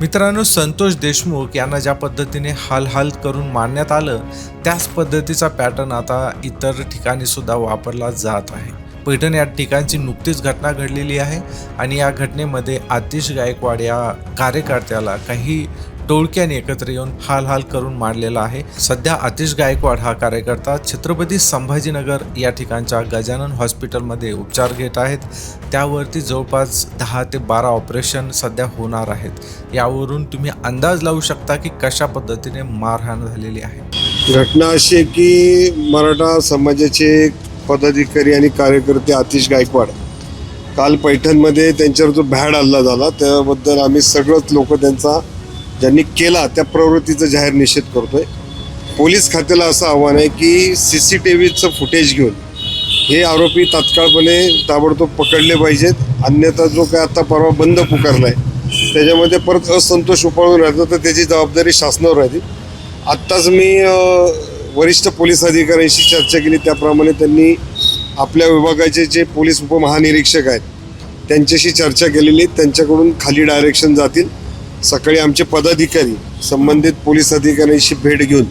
मित्रांनो संतोष देशमुख यांना ज्या पद्धतीने हाल हाल करून मानण्यात आलं त्याच पद्धतीचा पॅटर्न आता इतर ठिकाणी सुद्धा वापरला जात आहे. पैठण या ठिकाणची नुकतीच घटना घडलेली आहे आणि या घटनेमध्ये आतिश गायकवाड या कार्यकर्त्याला काही टोळक्याने एकत्र येऊन हाल हाल करून मांडलेला आहे. सध्या आतिश गायकवाड हा कार्यकर्ता छत्रपती संभाजीनगर या ठिकाणच्या गजानन हॉस्पिटलमध्ये उपचार घेत आहेत. त्यावरती जवळपास दहा ते बारा ऑपरेशन सध्या होणार आहेत. यावरून तुम्ही अंदाज लावू शकता की कशा पद्धतीने मारहाण झालेली आहे. घटना अशी आहे की मराठा समाजाचे पदाधिकारी आणि कार्यकर्ते आतिश गायकवाड काल पैठणमध्ये त्यांच्यावर जो भॅड हल्ला झाला त्याबद्दल आम्ही सगळंच लोक त्यांचा केला त्या प्रवृत्तीचा जाहीर निषेध करतोय. पोलीस खात्याला असं आव्हान आहे की सी सी टी व्हीचं फुटेज घेऊन हे आरोपी तात्काळपणे ताबडतोब पकडले पाहिजेत. अन्यथा जो काय आता परवा बंद पुकारला आहे त्याच्यामध्ये परत असंतोष उपाळून राहतो तर त्याची जबाबदारी शासनावर राहते आत्ताच मी वरिष्ठ पोलीस अधिकाऱ्यांशी चर्चा केली. त्याप्रमाणे त्यांनी आपल्या विभागाचे जे पोलीस उपमहानिरीक्षक आहेत त्यांच्याशी चर्चा केलेली. त्यांच्याकडून खाली डायरेक्शन जातील. सकाळी आमचे पदाधिकारी संबंधित पोलीस अधिकाऱ्यांशी भेट घेऊन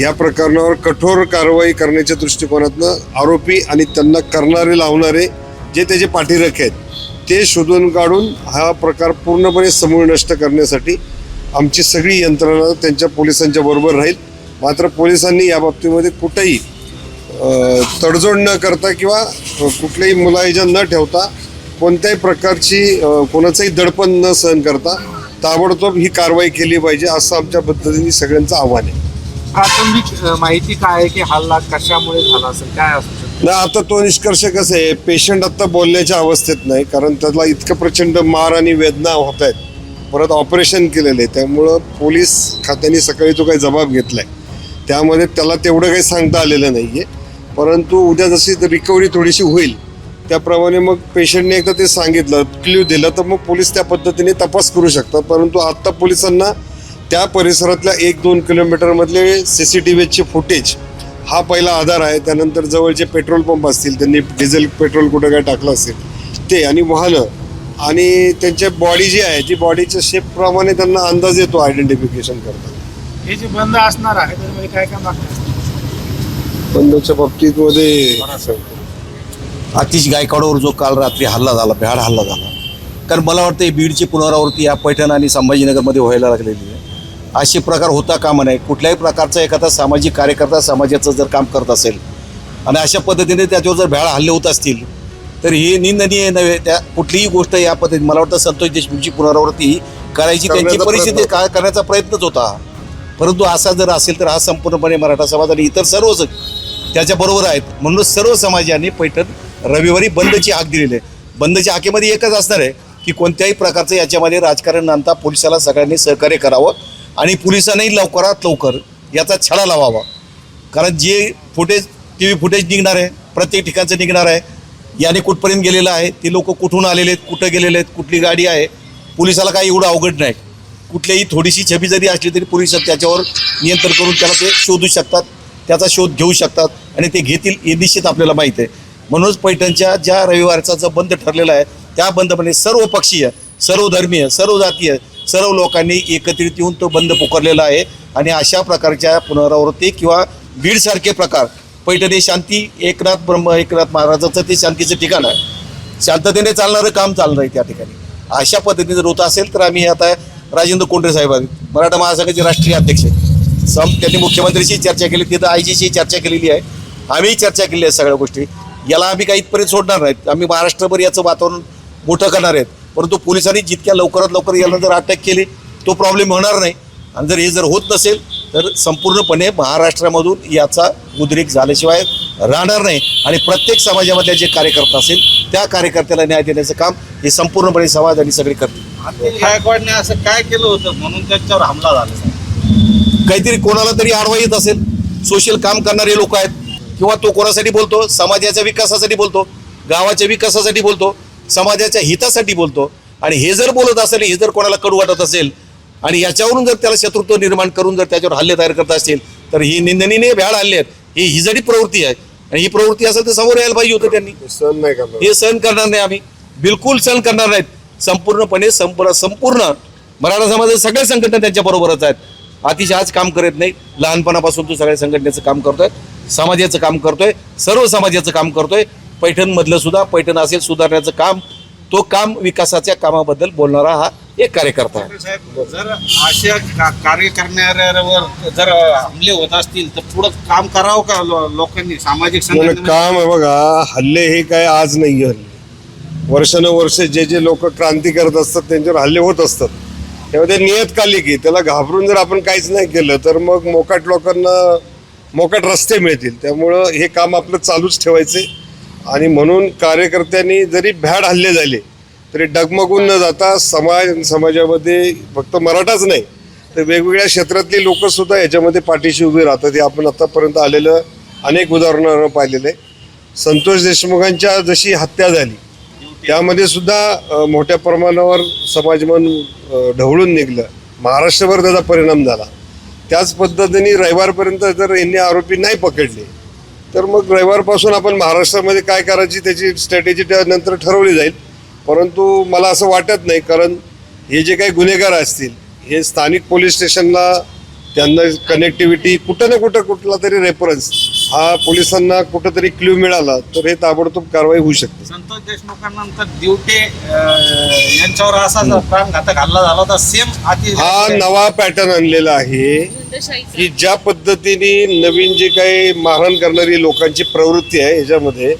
या प्रकरणावर कठोर कारवाई करण्याच्या दृष्टिकोनातनं आरोपी आणि त्यांना करणारे लावणारे जे त्याचे पाठीरखे आहेत ते शोधून काढून हा प्रकार पूर्णपणे समूळ नष्ट करण्यासाठी आमची सगळी यंत्रणा त्यांच्या पोलिसांच्या बरोबर राहील. मात्र पोलिसांनी या बाबतीमध्ये कुठेही तडजोड न करता किंवा कुठल्याही कुठलेही मुलायजा न ठेवता कोणत्याही प्रकारची कोणाचंही दडपण न सहन करता ताबडतोब ही कारवाई केली पाहिजे असं आमच्या पद्धतीने सगळ्यांचं आव्हान आहे. प्राथमिक अ, माहिती काय आहे की हल्ला कशामुळे झाला असेल? काय असू शकतं? नाही आता तो निष्कर्ष कसं आहे. पेशंट आता बोलण्याच्या अवस्थेत नाही कारण त्याला इतकं प्रचंड मार आणि वेदना होत आहेत. परत ऑपरेशन केलेलं आहे. त्यामुळं पोलीस खात्याने सकाळी तो काही जबाब घेतलाय. त्यामध्ये त्याला तेवढं काही सांगता आलेलं नाही आहे परंतु उद्या जशी रिकव्हरी थोडीशी होईल त्याप्रमाणे मग पेशंटने एकदा ते सांगितलं क्ल्यू दिलं तर मग पोलीस त्या पद्धतीने तपास करू शकतात. परंतु आत्ता पोलिसांना त्या परिसरातल्या एक दोन किलोमीटरमधले सी सी टी व्हीचे फुटेज हा पहिला आधार आहे. त्यानंतर जवळचे पेट्रोल पंप असतील त्यांनी डिझेल पेट्रोल कुठं काय टाकलं असेल ते आणि वाहनं. आणि त्यांच्या बॉडी जी आहे ती बॉडीच्या शेपप्रमाणे त्यांना अंदाज येतो आयडेंटिफिकेशन करताना. हे जे बंद असणार आहे त्याच्यामध्ये काय काय बंदच्या बाबतीत मध्ये आतिश गायकवाडवर जो काल रात्री हल्ला झाला भ्याड हल्ला झाला कारण मला वाटतं बीडची पुनरावृत्ती या पैठण आणि संभाजीनगरमध्ये व्हायला लागलेली आहे असे प्रकार होता कामा नये कुठल्याही प्रकारचा एखादा सामाजिक कार्यकर्ता समाजाचं जर काम करत असेल आणि अशा पद्धतीने त्याच्यावर जर भ्याड हल्ले होत असतील तर हे निंदनीय नव्हे त्या कुठलीही गोष्ट या पद्धतीने मला वाटतं संतोष देशमुखची पुनरावृत्ती करायची त्यांची परिस्थिती. का करण्याचा प्रयत्नच होता. परंतु असा जर असेल तर हा संपूर्णपणे मराठा समाज आणि इतर सर्वच त्याच्याबरोबर आहेत म्हणून सर्व समाजाने पैठण रविवारी बंदची हाक दिलेली आहे. बंदच्या हाकेमध्ये एकच असणार आहे की कोणत्याही प्रकारचं याच्यामध्ये राजकारण आणता पोलिसाला सगळ्यांनी सहकार्य करावं आणि पोलिसांनाही लवकरात लवकर याचा छडा लावावा. कारण जे फुटेज टी व्ही फुटेज निघणार आहे प्रत्येक ठिकाणचं निघणार आहे याने कुठपर्यंत गेलेलं आहे ते लोक कुठून आलेले आहेत कुठं गेलेले आहेत कुठली गाडी आहे पोलिसाला काही एवढं अवघड नाही. कुठल्याही थोडीशी छबी जरी असली तरी पोलीस त्याच्यावर नियंत्रण करून त्याला ते शोधू शकतात त्याचा शोध घेऊ शकतात आणि ते घेतील हे निश्चित आपल्याला माहीत आहे. म्हणूनच पैठणच्या ज्या रविवारचा जो बंद ठरलेला आहे त्या बंदमध्ये सर्व पक्षीय सर्व धर्मीय सर्व जातीय सर्व लोकांनी एकत्रित येऊन तो बंद पुकारलेला आहे. आणि अशा प्रकारच्या पुनरावृत्ती किंवा बीडसारखे प्रकार पैठण हे शांती एकनाथ ब्रह्म एकनाथ महाराजाचं ते शांतीचं ठिकाण आहे. शांततेने चालणारं काम चालणार आहे त्या ठिकाणी. अशा पद्धतीने जर होत असेल तर आम्ही आता राजेंद्र कोंडरे साहेब आहेत. मराठा महासंघाचे राष्ट्रीय अध्यक्ष आहेत. सम त्यांनी मुख्यमंत्रीशी चर्चा केली तिथं आय जीशी चर्चा केलेली आहे. आम्ही चर्चा केली आहे सगळ्या गोष्टी. याला आम्ही काही इथपर्यंत सोडणार नाहीत आम्ही महाराष्ट्रभर याचं वातावरण मोठं करणार आहेत. परंतु पोलिसांनी जितक्या लवकरात लवकर याला जर अटक केली तो प्रॉब्लेम होणार नाही. आणि जर हे जर होत नसेल तर संपूर्णपणे महाराष्ट्रामधून याचा उद्रेक झाल्याशिवाय राहणार नाही. आणि प्रत्येक समाजामधले जे कार्यकर्ता असेल त्या कार्यकर्त्याला न्याय देण्याचं काम हे संपूर्णपणे समाज आणि सगळे करतील. गायकवाडने असं काय केलं होतं? म्हणून त्यांच्यावर हमला झाला. काहीतरी कोणाला तरी आडवा येत असेल. सोशल काम करणारे लोक आहेत. किंवा तो कोणासाठी बोलतो? समाजाच्या विकासासाठी बोलतो. गावाच्या विकासासाठी बोलतो. समाजाच्या हितासाठी बोलतो. आणि हे जर बोलत असेल हे जर कोणाला कडू वाटत असेल आणि याच्यावरून जर त्याला शत्रुत्व निर्माण करून जर त्याच्यावर हल्ले तयार करत असतील तर ही निंदनीने भ्याड हल्ले आहेत. ही हिजडी प्रवृत्ती आहे. आणि ही प्रवृत्ती असेल तर समोर यायला पाहिजे होतं त्यांनी. सहन नाही करणार. हे सहन करणार नाही आम्ही. बिलकुल सहन करणार नाहीत. संपूर्णपणे संपूर्ण संपूर्ण मराठा समाजाचे सगळे संघटना त्यांच्या बरोबरच आहेत. अतिशय आज काम करत नाही. लहानपणापासून तू सगळ्या संघटनेचं काम करतोय. समाजाचं काम करतोय. सर्व समाजाचं काम करतोय. पैठणमधलं सुद्धा पैठण असेल सुधारण्याचं काम तो काम विकासाच्या कामाबद्दल बोलणारा हा एक कार्यकर्ता आहे. जर अशा का- कार्य करणाऱ्यावर जर हमले होत असतील तर पुढं काम करावं का लोकांनी? सामाजिक काम आहे बघा हल्ले हे काय आज नाही हल्ले. वर्षानुवर्ष जे जे लोक क्रांती करत असतात त्यांच्यावर हल्ले होत असतात. त्यामध्ये ते नियतकालिक त्याला घाबरून जर आपण काहीच नाही केलं तर मग मोकाट लोकांना मोकाट रस्ते मिळतील. त्यामुळं हे काम आपलं चालूच ठेवायचे. आणि म्हणून कार्यकर्त्यांनी जरी भ्याड हल्ले झाले तरी डगमगून न जाता समाज समाजामध्ये फक्त मराठाच नाही तर वेगवेगळ्या क्षेत्रातली लोकंसुद्धा याच्यामध्ये पाठीशी उभी राहतात. हे आपण आत्तापर्यंत आलेलं अनेक उदाहरणं आहे. संतोष देशमुखांच्या जशी हत्या झाली यामध्ये सुद्धा मोठ्या प्रमाणावर समाजमन ढवळून निघलं. महाराष्ट्रभर त्याचा परिणाम झाला. त्याच पद्धतीने रविवारपर्यंत जर यांनी आरोपी नाही पकडले तर मग रविवारपासून आपण महाराष्ट्रामध्ये काय करायची त्याची स्ट्रॅटेजी त्यानंतर ठरवली जाईल. परंतु मला असं वाटत नाही कारण हे जे काही गुन्हेगार असतील हे स्थानिक पोलीस स्टेशनला त्यांना कनेक्टिव्हिटी कुठं ना कुठं कुठला तरी रेफरन्स हा पोलिसांना कुठंतरी क्ल्यू मिळाला तर हे ताबडतोब कारवाई होऊ शकते. संतोष देशमुखांनंतर दिवटे अं, यांच्यावर असा प्राणघातक हल्ला झाला होता सेम हा नवा पॅटर्न आणलेला आहे की ज्या पद्धतीने नवीन जे काही मारहाण करणारी लोकांची प्रवृत्ती आहे ह्याच्यामध्ये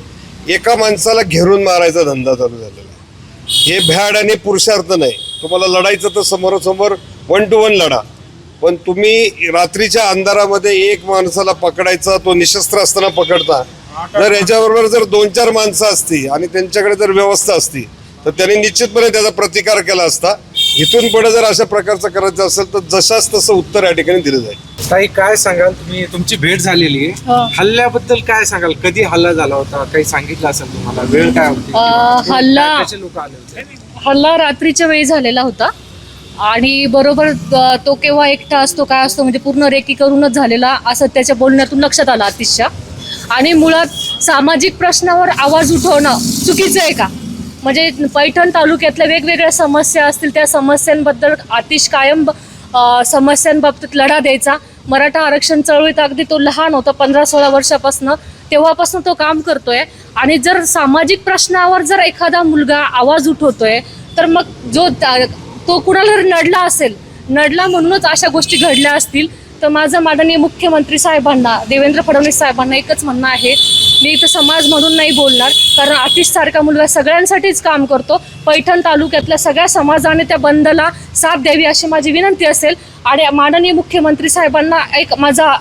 एका माणसाला घेरून मारायचा धंदा चालू झालेला आहे. हे भ्याड आणि पुरुषार्थ नाही. तुम्हाला लढायचं तर समोरासमोर वन टू वन लढा. पण तुम्ही रात्रीच्या अंधारामध्ये एक माणसाला पकडायचा तो निशस्त्र असताना पकडता. जर याच्याबरोबर जर दोन चार माणसं असती आणि त्यांच्याकडे जर व्यवस्था असती तर त्यांनी निश्चितपणे त्याचा प्रतिकार केला असता. इथून पुढे जर अशा प्रकारचं करायचं असेल तर जशाच तसं उत्तर या ठिकाणी दिलं जाईल. ताई काय सांगाल? तुम्ही तुमची भेट झालेली हो. आहे हल्ल्याबद्दल काय सांगाल? कधी हल्ला झाला होता? काही सांगितलं असेल तुम्हाला? वेळ काय होती? हल्ला हल्ला रात्रीच्या वेळी झालेला होता. आणि बरोबर तो केव्हा एकटा असतो काय असतो म्हणजे पूर्ण रेकी करूनच झालेला असं त्याच्या बोलण्यातून लक्षात आलं अतिशय. आणि मुळात सामाजिक प्रश्नावर आवाज उठवणं चुकीचं आहे का? म्हणजे पैठण तालुक्यातल्या वेगवेगळ्या समस्या असतील त्या समस्यांबद्दल अतिश कायम समस्यांबाबतीत लढा द्यायचा. मराठा आरक्षण चळवळीत अगदी तो लहान होता पंधरा सोळा वर्षापासून. तेव्हापासून तो काम करतोय. आणि जर सामाजिक प्रश्नावर जर एखादा मुलगा आवाज उठवतोय तर मग जो त्या- तो कुणाला नडला असेल नडला म्हणूनच अशा गोष्टी घडल्या असतील तर माझं माननीय मुख्यमंत्री साहेबांना देवेंद्र फडणवीस साहेबांना एकच म्हणणं आहे मी इथं समाज म्हणून नाही बोलणार कारण आतिशसारखा मुलगा सगळ्यांसाठीच काम करतो. पैठण तालुक्यातल्या सगळ्या समाजाने त्या बंदला साथ द्यावी अशी माझी विनंती असेल. आणि माननीय मुख्यमंत्री साहेबांना एक माझा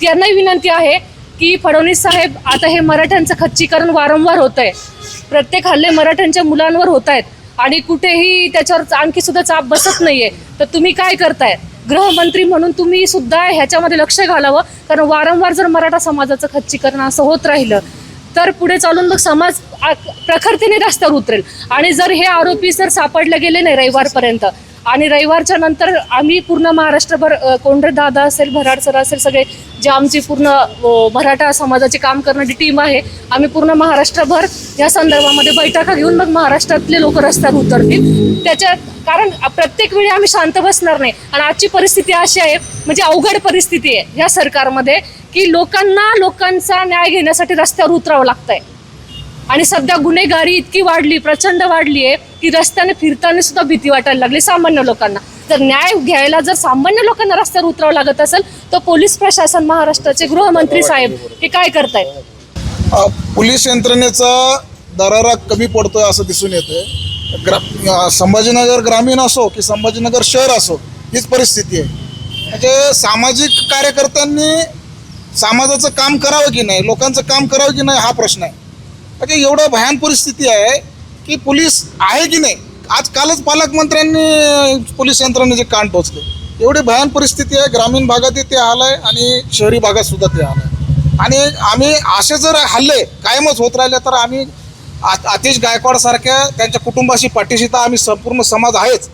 त्यांनाही विनंती आहे की फडणवीस साहेब आता हे मराठ्यांचं खच्चीकरण वारंवार होत आहे प्रत्येक हल्ले मराठ्यांच्या मुलांवर होत आहेत आणि कुठेही त्याच्यावर आणखी सुद्धा चाप बसत नाहीये. तर तुम्ही काय करताय? गृहमंत्री म्हणून तुम्ही सुद्धा ह्याच्यामध्ये लक्ष घालावं. कारण वारंवार जर मराठा समाजाचं खच्चीकरण असं होत राहिलं तर पुढे चालून मग समाज प्रखरतेने रस्त्यावर उतरेल. आणि जर हे आरोपी जर सापडले गेले नाही रविवारपर्यंत आणि रविवारच्या नंतर आम्ही पूर्ण महाराष्ट्रभर अ, कोंढरे दादा असेल भराड सर असेल सगळे जे आमची पूर्ण मराठा समाजाचे काम करणारी टीम आहे. आम्ही पूर्ण महाराष्ट्रभर या संदर्भामध्ये बैठका घेऊन मग महाराष्ट्रातले लोक रस्त्यावर उतरतील. त्याच्यात कारण प्रत्येक वेळी आम्ही शांत बसणार नाही. आणि आजची परिस्थिती अशी आहे म्हणजे अवघड परिस्थिती आहे या सरकारमध्ये की लोकांना लोकांचा न्याय घेण्यासाठी रस्त्यावर उतरावं लागतंय. आणि सध्या गुन्हेगारी इतकी वाढली प्रचंड वाढली आहे की रस्त्याने फिरताना सुद्धा भीती वाटायला लागली सामान्य लोकांना. जर न्याय घ्यायला जर सामान्य लोकांना रस्त्यावर उतरावं लागत असेल तर पोलीस प्रशासन महाराष्ट्राचे गृहमंत्री साहेब हे काय करतायत? पोलीस यंत्रणेचा दरारा कमी पडतोय असं दिसून येतंय. ग्रा संभाजीनगर ग्रामीण असो की संभाजीनगर शहर असो हीच परिस्थिती आहे. म्हणजे सामाजिक कार्यकर्त्यांनी समाजाचं काम करावं की नाही लोकांचं काम करावं की नाही हा प्रश्न आहे. म्हणजे एवढं भयान परिस्थिती आहे की पोलीस आहे की नाही? आज कालच पालकमंत्र्यांनी पोलीस यंत्रणेचे कान टोचले. एवढी भयान परिस्थिती आहे ग्रामीण भागातही ते आलं आहे आणि शहरी भागात सुद्धा ते आलं आहे आणि आम्ही असे जर हल्ले कायमच होत राहिले तर आम्ही आ- आतिश गायकवाड सारख्या त्यांच्या कुटुंबाशी पाठीशी तर आम्ही संपूर्ण समाज आहेच.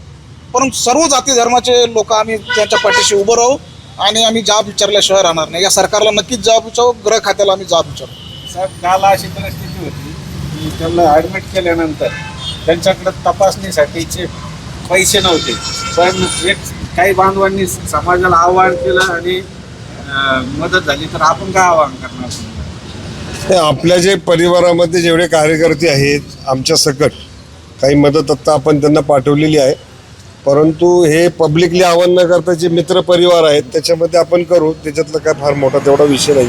परंतु सर्व जाती धर्माचे लोक आम्ही त्यांच्या पाठीशी उभं राहू आणि आम्ही जाब विचारल्याशिवाय राहणार नाही. या सरकारला नक्कीच जाब विचारू गृह खात्याला आम्ही जाब विचारू. साहेब काल अशी परिस्थिती त्यांना ॲडमिट केल्यानंतर त्यांच्याकडे तपासणीसाठीचे पैसे नव्हते. पण एक काही बांधवांनी समाजाला आवाहन केलं आणि मदत झाली तर आपण काय आवाहन करणार? आपल्या जे परिवारामध्ये जेवढे कार्यकर्ते आहेत आमच्या सकट काही मदत आत्ता आपण त्यांना पाठवलेली आहे. परंतु हे पब्लिकली आवाहन न करता जे मित्र परिवार आहेत त्याच्यामध्ये आपण करू त्याच्यातलं काय फार मोठा तेवढा विषय नाही